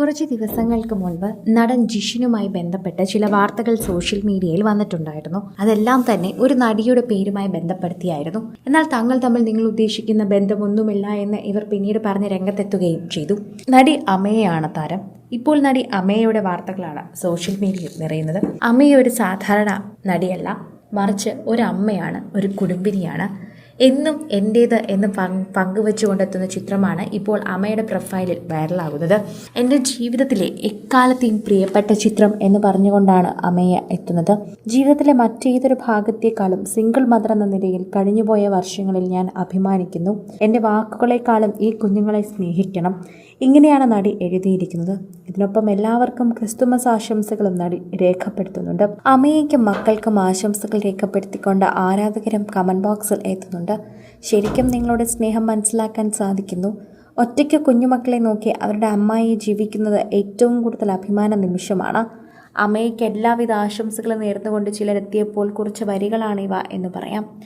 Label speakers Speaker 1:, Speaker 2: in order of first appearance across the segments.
Speaker 1: കുറച്ച് ദിവസങ്ങൾക്ക് മുൻപ് നടൻ ജിഷിനുമായി ബന്ധപ്പെട്ട് ചില വാർത്തകൾ സോഷ്യൽ മീഡിയയിൽ വന്നിട്ടുണ്ടായിരുന്നു. അതെല്ലാം തന്നെ ഒരു നടിയുടെ പേരുമായി ബന്ധപ്പെടുത്തിയായിരുന്നു. എന്നാൽ തങ്ങൾ തമ്മിൽ നിങ്ങൾ ഉദ്ദേശിക്കുന്ന ബന്ധമൊന്നുമില്ല എന്ന് ഇവർ പിന്നീട് പറഞ്ഞ് രംഗത്തെത്തുകയും ചെയ്തു. നടി അമയാണ് താരം. ഇപ്പോൾ നടി അമയുടെ വാർത്തകളാണ് സോഷ്യൽ മീഡിയയിൽ നിറയുന്നത്. അമയ ഒരു സാധാരണ നടിയല്ല. മറിച്ച് ഒരു അമ്മയാണ് ഒരു കുടുംബിനിയാണ്. എന്നും എന്റേത് എന്ന് പങ്കുവെച്ചു പങ്കുവെച്ചുകൊണ്ടെത്തുന്ന ചിത്രമാണ് ഇപ്പോൾ അമ്മയുടെ പ്രൊഫൈലിൽ വൈറലാകുന്നത്. എന്റെ ജീവിതത്തിലെ എക്കാലത്തെയും പ്രിയപ്പെട്ട ചിത്രം എന്ന് പറഞ്ഞുകൊണ്ടാണ് അമ്മയെ എത്തുന്നത്. ജീവിതത്തിലെ മറ്റേതൊരു ഭാഗത്തേക്കാളും സിംഗിൾ മദർ എന്ന നിലയിൽ കഴിഞ്ഞുപോയ വർഷങ്ങളിൽ ഞാൻ അഭിമാനിക്കുന്നു. എന്റെ വാക്കുകളെക്കാളും ഈ കുഞ്ഞുങ്ങളെ സ്നേഹിക്കണം. ഇങ്ങനെയാണ് നടി എഴുതിയിരിക്കുന്നത്. ഇതിനൊപ്പം എല്ലാവർക്കും ക്രിസ്തുമസ് ആശംസകളും നടി രേഖപ്പെടുത്തുന്നുണ്ട്. അമ്മയ്ക്കും മക്കൾക്കും ആശംസകൾ രേഖപ്പെടുത്തിക്കൊണ്ട് ആരാധകരും കമന്റ് ബോക്സിൽ എത്തുന്നുണ്ട്. ശരിക്കും നിങ്ങളുടെ സ്നേഹം മനസ്സിലാക്കാൻ സാധിക്കുന്നു. ഒറ്റയ്ക്ക് കുഞ്ഞുമക്കളെ നോക്കി അവരുടെ അമ്മായി ജീവിക്കുന്നത് ഏറ്റവും കൂടുതൽ അഭിമാന നിമിഷമാണ്. അമ്മയ്ക്ക് എല്ലാവിധ ആശംസകളും നേർന്നുകൊണ്ട് ചിലരെത്തിയപ്പോൾ കുറച്ച് വരികളാണിവ എന്ന് പറയാം.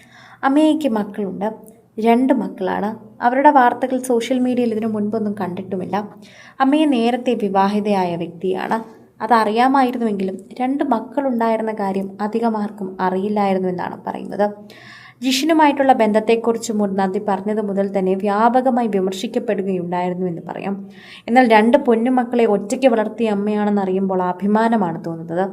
Speaker 1: അമ്മയ്ക്ക് മക്കളുണ്ട്. രണ്ട് മക്കളാണ്. അവരുടെ വാർത്തകൾ സോഷ്യൽ മീഡിയയിൽ ഇതിനു മുൻപൊന്നും കണ്ടിട്ടുമില്ല. അമ്മയെ നേരത്തെ വിവാഹിതയായ വ്യക്തിയാണ്. അതറിയാമായിരുന്നുവെങ്കിലും രണ്ട് മക്കളുണ്ടായിരുന്ന കാര്യം അധികമാർക്കും അറിയില്ലായിരുന്നു എന്നാണ് പറയുന്നത്. ജിഷിനുമായിട്ടുള്ള ബന്ധത്തെക്കുറിച്ച് മുർനാന്തി പറഞ്ഞത് മുതൽ തന്നെ വ്യാപകമായി വിമർശിക്കപ്പെടുകയുണ്ടായിരുന്നു എന്ന് പറയാം. എന്നാൽ രണ്ട് പൊന്നുമക്കളെ ഒറ്റയ്ക്ക് വളർത്തിയ അമ്മയാണെന്ന് അറിയുമ്പോൾ അഭിമാനമാണ് തോന്നുന്നത്.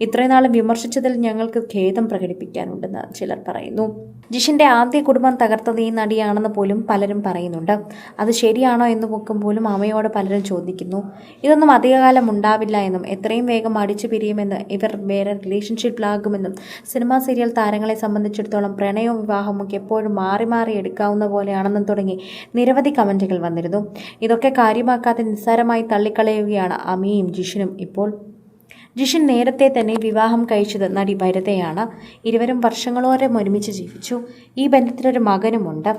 Speaker 1: ഇത്രയും വിമർശിച്ചതിൽ ഞങ്ങൾക്ക് ഖേദം പ്രകടിപ്പിക്കാനുണ്ടെന്ന് ചിലർ പറയുന്നു. ജിഷിന്റെ ആദ്യ കുടുംബം തകർത്തത് ഈ നടിയാണെന്ന് പോലും പലരും പറയുന്നുണ്ട്. അത് ശരിയാണോ എന്ന് പൊക്കും പോലും അമ്മയോട് പലരും ചോദിക്കുന്നു. ഇതൊന്നും അധികകാലം ഉണ്ടാവില്ല എന്നും എത്രയും വേഗം അടിച്ചു പിരിയുമെന്ന് ഇവർ വേറെ റിലേഷൻഷിപ്പിലാകുമെന്നും സിനിമാ സീരിയൽ താരങ്ങളെ സംബന്ധിച്ചിടത്തോളം പ്രണയവും വിവാഹവും ഒക്കെ എപ്പോഴും മാറി മാറി എടുക്കാവുന്ന പോലെയാണെന്നും തുടങ്ങി നിരവധി കമന്റുകൾ വന്നിരുന്നു. ഇതൊക്കെ കാര്യമാക്കാതെ നിസ്സാരമായി തള്ളിക്കളയുകയാണ് അമിയും ജിഷിനും ഇപ്പോൾ. ജിഷിൻ നേരത്തെ തന്നെ വിവാഹം കഴിച്ചത് നടി ഭരതയാണ്. ഇരുവരും വർഷങ്ങളോരം ഒരുമിച്ച് ജീവിച്ചു. ഈ ബന്ധത്തിലൊരു മകനുമുണ്ട്.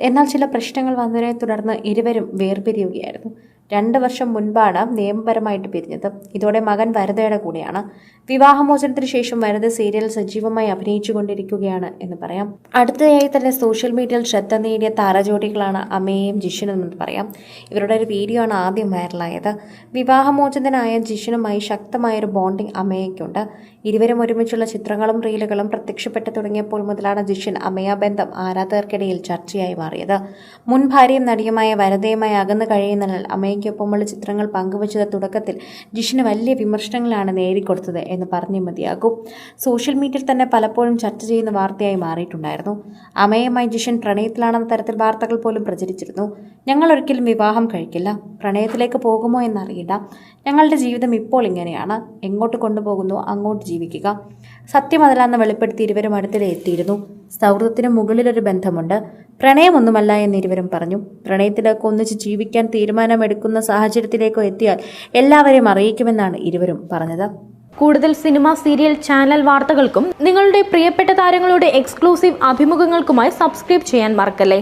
Speaker 1: എന്നാൽ ചില പ്രശ്നങ്ങൾ വന്നതിനെ തുടർന്ന് ഇരുവരും വേർപിരിയുകയായിരുന്നു. രണ്ട് വർഷം മുൻപാണ് നിയമപരമായിട്ട് പിരിഞ്ഞത്. ഇതോടെ മകൻ വരദയുടെ കൂടെയാണ്. വിവാഹമോചനത്തിന് ശേഷം വരദ സീരിയൽ സജീവമായി അഭിനയിച്ചുകൊണ്ടിരിക്കുകയാണ് എന്ന് പറയാം. അടുത്തതായി തന്നെ സോഷ്യൽ മീഡിയയിൽ ശ്രദ്ധ നേടിയ താരജോഡികളാണ് അമ്മയും ജിഷിനും എന്ന് പറയാം. ഇവരുടെ ഒരു വീഡിയോ ആണ് ആദ്യം വൈറലായത്. വിവാഹമോചിതനായ ശക്തമായ ഒരു ബോണ്ടിങ് അമ്മയ്ക്കുണ്ട്. ഇരുവരും ഒരുമിച്ചുള്ള ചിത്രങ്ങളും റീലുകളും പ്രത്യക്ഷപ്പെട്ടു തുടങ്ങിയപ്പോൾ മുതലാണ് ജിഷൻ അമ്മയ ബന്ധം ആരാധകർക്കിടയിൽ ചർച്ചയായി മാറിയത്. മുൻ ഭാര്യയും നടിയുമായ വരദയുമായി അകന്നു കഴിയുന്നതിനാൽ അമ്മയ്ക്കൊപ്പമുള്ള ചിത്രങ്ങൾ പങ്കുവച്ചത് തുടക്കത്തിൽ ജിഷിന് വലിയ വിമർശനങ്ങളാണ് നേരിക്കൊടുത്തത് എന്ന് പറഞ്ഞേ മതിയാകും. സോഷ്യൽ മീഡിയയിൽ തന്നെ പലപ്പോഴും ചർച്ച ചെയ്യുന്ന വാർത്തയായി മാറിയിട്ടുണ്ടായിരുന്നു. അമ്മയുമായി ജിഷൻ പ്രണയത്തിലാണെന്ന തരത്തിൽ വാർത്തകൾ പോലും പ്രചരിച്ചിരുന്നു. ഞങ്ങൾ ഒരിക്കലും വിവാഹം കഴിക്കില്ല. പ്രണയത്തിലേക്ക് പോകുമോ എന്നറിയില്ല. ഞങ്ങളുടെ ജീവിതം ഇപ്പോൾ ഇങ്ങനെയാണ്. എങ്ങോട്ട് കൊണ്ടുപോകുന്നു അങ്ങോട്ട് ജീവിക്കുക. സത്യം അതല്ലാന്ന് വെളിപ്പെടുത്തി ഇരുവരും അടുത്തിടെ എത്തിയിരുന്നു. സൗഹൃദത്തിന് മുകളിലൊരു ബന്ധമുണ്ട്. പ്രണയമൊന്നുമല്ല എന്ന് ഇരുവരും പറഞ്ഞു. പ്രണയത്തിലൊക്കെ ഒന്നിച്ച് ജീവിക്കാൻ തീരുമാനമെടുക്കുന്ന സാഹചര്യത്തിലേക്കോ എത്തിയാൽ എല്ലാവരെയും അറിയിക്കുമെന്നാണ് ഇരുവരും പറഞ്ഞത്.
Speaker 2: കൂടുതൽ സിനിമ സീരിയൽ ചാനൽ വാർത്തകൾക്കും നിങ്ങളുടെ പ്രിയപ്പെട്ട താരങ്ങളുടെ എക്സ്ക്ലൂസീവ് അഭിമുഖങ്ങൾക്കുമായി സബ്സ്ക്രൈബ് ചെയ്യാൻ മറക്കല്ലേ?